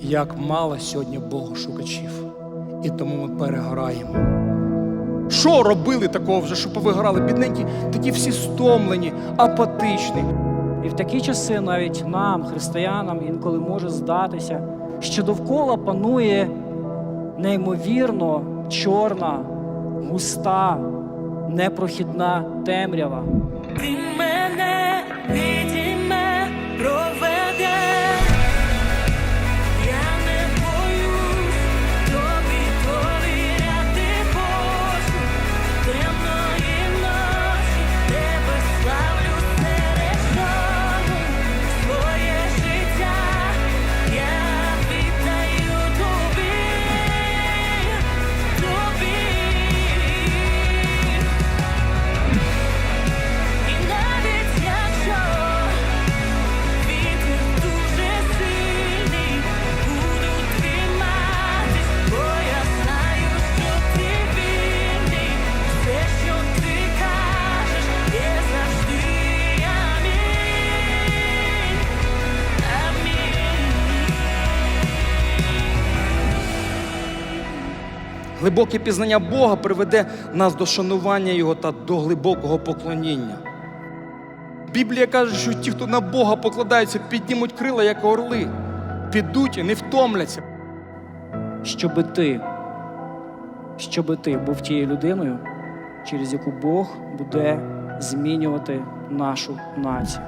як мало сьогодні Богу шукачів. І тому ми перегораємо. Що робили такого вже, що повигорали? Бідненькі, такі всі стомлені, апатичні. І в такі часи навіть нам, християнам, інколи може здатися, що довкола панує неймовірно чорна, густа, непрохідна темрява. Ти мене Глибоке пізнання Бога приведе нас до шанування Його та до глибокого поклоніння. Біблія каже, що ті, хто на Бога покладаються, піднімуть крила, як орли, підуть і не втомляться. Щоби ти, щоби ти був тією людиною, через яку Бог буде змінювати нашу націю.